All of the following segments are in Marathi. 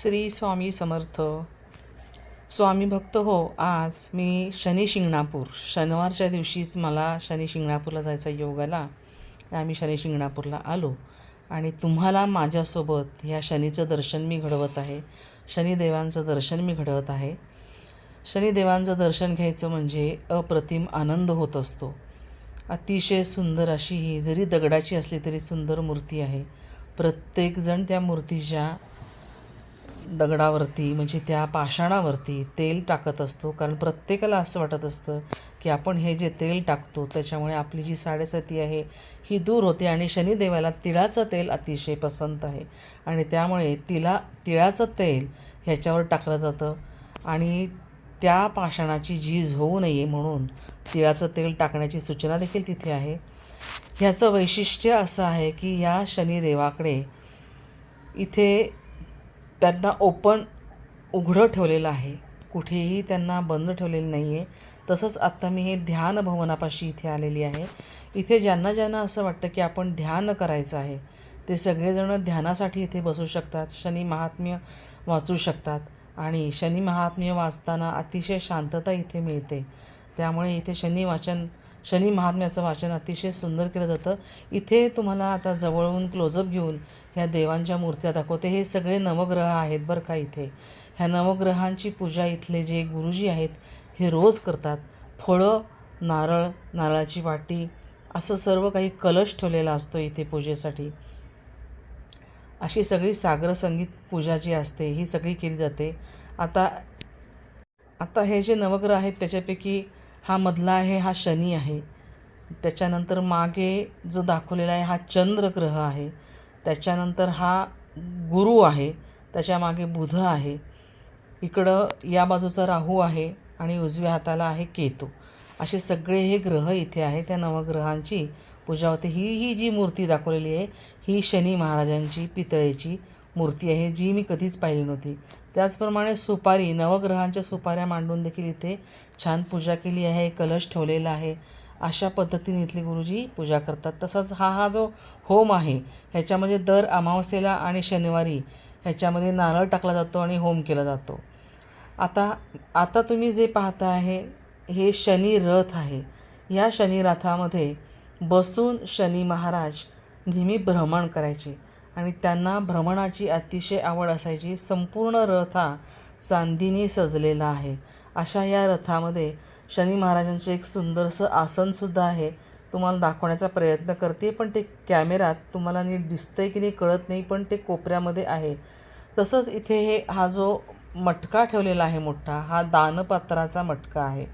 श्री स्वामी समर्थ. स्वामी भक्त हो आज मी शनी शिंगणापूर. शनिवारच्या दिवशीच मला शनी शिंगणापूरला जायचा योग आला आम्ही शनी शिंगणापूरला आलो. आणि तुम्हाला माझ्यासोबत ह्या शनीचं दर्शन मी घडवत आहे. शनिदेवांचं दर्शन मी घडवत आहे. शनिदेवांचं दर्शन घ्यायचं म्हणजे अप्रतिम आनंद होत असतो. अतिशय सुंदर अशी ही जरी दगडाची असली तरी सुंदर मूर्ती आहे. प्रत्येकजण त्या मूर्तीच्या दगडावरती म्हणजे त्या पाषाणावरती तेल टाकत असतो. कारण प्रत्येकाला असं वाटत असतं की आपण हे जे तेल टाकतो त्याच्यामुळे आपली जी साडेसती आहे ही दूर होते आणि शनिदेवाला तिळाचं तेल अतिशय पसंत आहे. आणि त्यामुळे तिला तिळाचं तेल ह्याच्यावर टाकलं जातं. आणि त्या पाषाणाची झीज होऊ नये म्हणून तिळाचं तेल टाकण्याची सूचना देखील तिथे आहे. ह्याचं वैशिष्ट्य असं आहे की या शनिदेवाकडे इथे त्यांना ओपन उघडं ठेवलेलं आहे. कुठेही त्यांना बंद ठेवलेलं नाही आहे तसंच आत्ता मी हे ध्यान भवनापाशी इथे आलेली आहे. इथे ज्यांना ज्यांना असं वाटतं की आपण ध्यान करायचं आहे ते सगळेजण ध्यानासाठी इथे बसू शकतात. शनी महात्म्य वाचू शकतात. आणि शनी महात्म्य वाचताना अतिशय शांतता इथे मिळते. त्यामुळे इथे शनी वाचन शनी महात्म्याचं वाचन अतिशय सुंदर केलं जातं. इथे तुम्हाला आता जवळून क्लोजअप घेऊन ह्या देवांच्या मूर्त्या दाखवते. हे सगळे नवग्रह आहेत बरं का इथे. ह्या नवग्रहांची पूजा इथले जे गुरुजी आहेत हे रोज करतात. फळं नारळ नारळाची वाटी असं सर्व काही कलश ठेवलेला असतो इथे पूजेसाठी. अशी सगळी सागर संगीत पूजा जी असते ही सगळी केली जाते. आता आता हे जे नवग्रह आहेत त्याच्यापैकी हा मधला आहे हा शनी आहे. त्याच्यानंतर मागे जो दाखवलेला आहे हा चंद्रग्रह आहे. त्याच्यानंतर हा गुरु आहे. त्याच्यामागे बुध आहे. इकडं या बाजूचा राहू आहे आणि उजव्या हाताला आहे केतू. असे सगळे हे ग्रह इथे आहे त्या नवग्रहांची पूजा होते ही ही जी मूर्ती दाखवलेली आहे ही शनी महाराजांची पितळेची मूर्ती आहे जी मी कधीच पाहिली नव्हती. त्याचप्रमाणे सुपारी नवग्रहांच्या सुपाऱ्या मांडून देखील इथे छान पूजा केली आहे कलश ठेवलेला आहे. अशा पद्धतीने इथले गुरुजी पूजा करतात. तसंच हा हा जो होम आहे ह्याच्यामध्ये दर अमावस्येला आणि शनिवारी ह्याच्यामध्ये नारळ टाकला जातो आणि होम केला जातो. आता आता तुम्ही जे पाहता आहे हे शनी रथ आहे. या शनी रथामध्ये बसून शनी महाराज नेहमी भ्रमण करायचे. आणि त्यांना भ्रमणाची अतिशय आवड असायची. संपूर्ण रथ हा चांदीने सजलेला आहे. अशा या रथामध्ये शनी महाराजांचे एक सुंदरसं आसनसुद्धा आहे. तुम्हाला दाखवण्याचा प्रयत्न करते पण ते कॅमेरात तुम्हाला नीट दिसतंय की नाही कळत नाही पण ते कोपऱ्यामध्ये आहे. तसंच इथे हे हा जो मटका ठेवलेला आहे मोठा हा दानपात्राचा मटका आहे.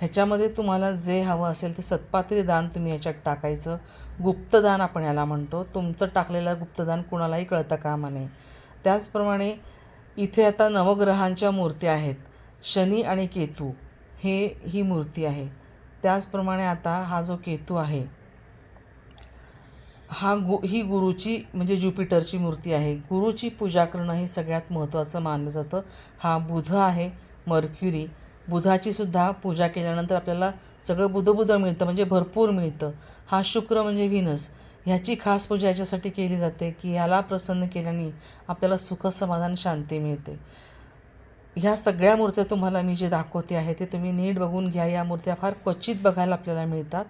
ह्याच्यामध्ये तुम्हाला जे हवं असेल ते सत्पात्री दान तुम्ही ह्याच्यात टाकायचं. गुप्तदान आपण याला म्हणतो. तुमचं टाकलेलं गुप्तदान कुणालाही कळतं कामा नये त्याचप्रमाणे इथे आता नवग्रहांच्या मूर्त्या आहेत. शनी आणि केतू हे ही मूर्ती आहे. त्याचप्रमाणे आता हा जो केतू आहे हा गु ही गुरुची म्हणजे ज्युपिटरची मूर्ती आहे. गुरुची पूजा करणं हे सगळ्यात महत्त्वाचं मानलं जातं. हा बुध आहे मर्क्युरी. बुधाची सुद्धा पूजा केल्यानंतर आपल्याला सगळं बुधबुध मिळतं म्हणजे भरपूर मिळतं. हा शुक्र म्हणजे व्हिनस. ह्याची खास पूजा याच्यासाठी केली जाते की ह्याला प्रसन्न केल्याने आपल्याला सुख समाधान शांती मिळते. ह्या सगळ्या मूर्त्या तुम्हाला मी जे दाखवते आहे ते तुम्ही नीट बघून घ्या. या मूर्त्या फार क्वचित बघायला आपल्याला मिळतात.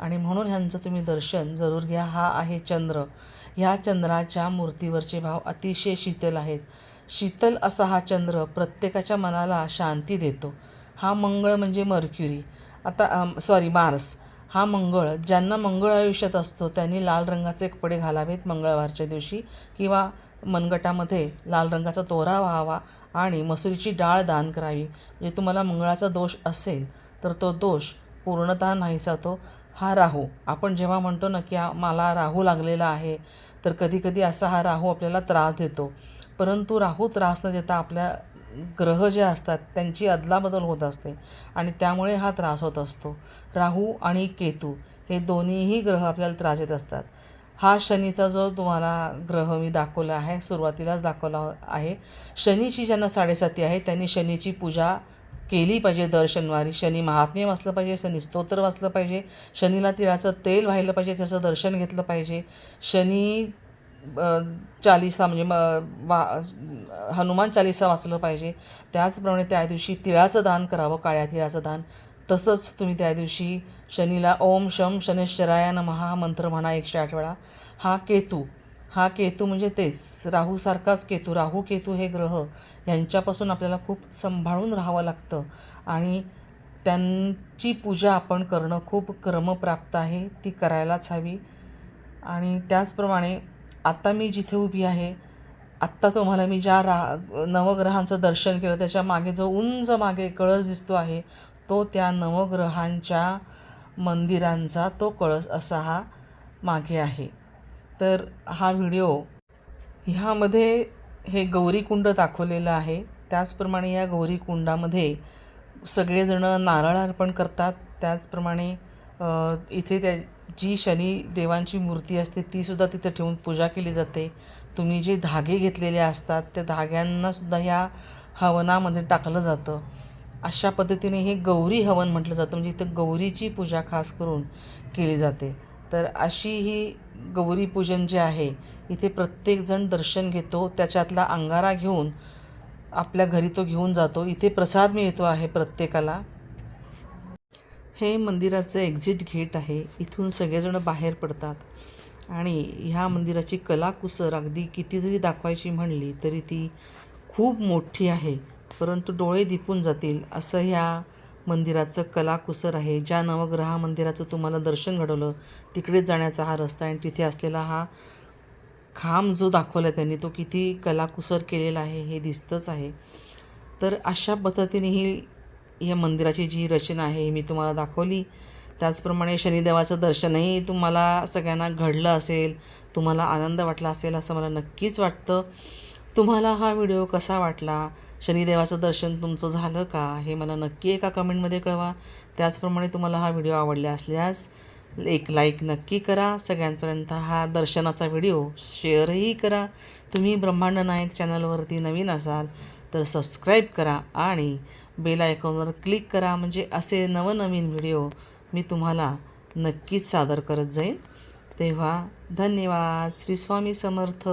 आणि म्हणून ह्यांचं तुम्ही दर्शन जरूर घ्या. हा आहे चंद्र. ह्या चंद्राच्या मूर्तीवरचे भाव अतिशय शीतल आहेत. शीतल असा हा चंद्र प्रत्येकाच्या मनाला शांती देतो. हा मंगळ म्हणजे मर्क्युरी. आता सॉरी मार्स. हा मंगळ ज्यांना मंगळ आयुष्यात असतो त्यांनी लाल रंगाचे कपडे घालावेत मंगळवारच्या दिवशी किंवा मनगटामध्ये लाल रंगाचा तोरा व्हावा आणि मसुरीची डाळ दान करावी. म्हणजे तुम्हाला मंगळाचा दोष असेल तर तो दोष पूर्णतः नाहीसा तो. हा राहू. आपण जेव्हा म्हणतो ना की हा मला राहू लागलेला आहे तर कधीकधी असा हा राहू आपल्याला त्रास देतो. परंतु राहू त्रास न देता आपल्या ग्रह जे असतात त्यांची अदलाबदल होत असते आणि त्यामुळे हा त्रास होत असतो. राहू आणि केतू हे दोन्हीही ग्रह आपल्याला त्रास देत असतात. हा शनीचा जो तुम्हाला ग्रह मी दाखवला आहे सुरुवातीलाच दाखवला आहे. शनीची ज्यांना साडेसाती आहे त्यांनी शनीची पूजा केली पाहिजे दर शनिवारी शनी महात्म्य वाचलं पाहिजे शनी स्तोत्र वाचलं पाहिजे शनीला तिळाचं तेल व्हायला पाहिजे त्याचं दर्शन घेतलं पाहिजे. शनी चालिसा म्हणजे म वा हनुमान चालिसा वाचलं पाहिजे. त्याचप्रमाणे त्या दिवशी तिळाचं दान करावं काळ्या तिळाचं दान. तसंच तुम्ही त्या दिवशी शनीला ओम शम शनेश्चराया नमः हा मंत्र म्हणा एकशे आठ वेळा. हा केतू हा केतू म्हणजे तेच. राहूसारखाच केतू. राहू केतू हे ग्रह यांच्यापासून आपल्याला खूप सांभाळून राहावं लागतं. आणि त्यांची पूजा आपण करणं खूप क्रमप्राप्त आहे. ती करायलाच हवी. आणि त्याचप्रमाणे आता मी जिथे उभी आहे आत्ता तुम्हाला मी ज्या रा नवग्रहांचं दर्शन केलं त्याच्यामागे जो उंच मागे कळस दिसतो आहे तो त्या नवग्रहांच्या मंदिरांचा तो कळस असा हा मागे आहे. तर हा व्हिडिओ ह्यामध्ये हे गौरीकुंड दाखवलेलं आहे. त्याचप्रमाणे या गौरीकुंडामध्ये सगळेजणं नारळ अर्पण करतात. त्याचप्रमाणे इथे त्या जी शनी देवांची मूर्ती असते तीसुद्धा तिथं ठेवून पूजा केली जाते. तुम्ही जे धागे घेतलेले असतात त्या धाग्यांनासुद्धा ह्या हवनामध्ये टाकलं जातं. अशा पद्धतीने हे गौरी हवन म्हटलं जातं. म्हणजे इथं गौरीची पूजा खास करून केली जाते. तर अशी ही गौरी पूजन जे आहे इथे प्रत्येकजण दर्शन घेतो त्याच्यातला अंगारा घेऊन आपल्या घरी तो घेऊन जातो. इथे प्रसाद मिळतो आहे प्रत्येकाला. हे मंदिराचं एक्झिट गेट आहे. इथून सगळेजण बाहेर पडतात. आणि ह्या मंदिराची कलाकुसर अगदी किती जरी दाखवायची म्हणली तरी ती खूप मोठी आहे. परंतु डोळे दिपून जातील असं ह्या मंदिराचं कलाकुसर आहे. ज्या नवग्रहा मंदिराचं तुम्हाला दर्शन घडवलं तिकडेच जाण्याचा हा रस्ता आणि तिथे असलेला हा खांब जो दाखवला त्यांनी तो किती कलाकुसर केलेला आहे हे दिसतंच आहे. तर अशा पद्धतीने ही या मंदिराची जी रचना आहे मी तुम्हाला दाखवली. त्याचप्रमाणे शनिदेवाचं दर्शनही तुम्हाला सगळ्यांना घडलं असेल तुम्हाला आनंद वाटला असेल असं मला नक्कीच वाटतं. तुम्हाला हा व्हिडिओ कसा वाटला? शनिदेवाचं दर्शन तुमचं झालं का? हे मला नक्की एका कमेंटमध्ये कळवा. त्याचप्रमाणे तुम्हाला हा व्हिडिओ आवडला असल्यास एक लाईक नक्की करा. सगळ्यांपर्यंत हा दर्शनाचा व्हिडिओ शेअरही करा. तुम्ही ब्रह्मांड नायक चॅनलवरती नवीन असाल तर सबस्क्राईब करा आणि बेल आयकॉनवर क्लिक करा. म्हणजे असे नवनवीन व्हिडिओ मी तुम्हाला नक्कीच सादर करत जाईन. तेव्हा धन्यवाद. श्री स्वामी समर्थ.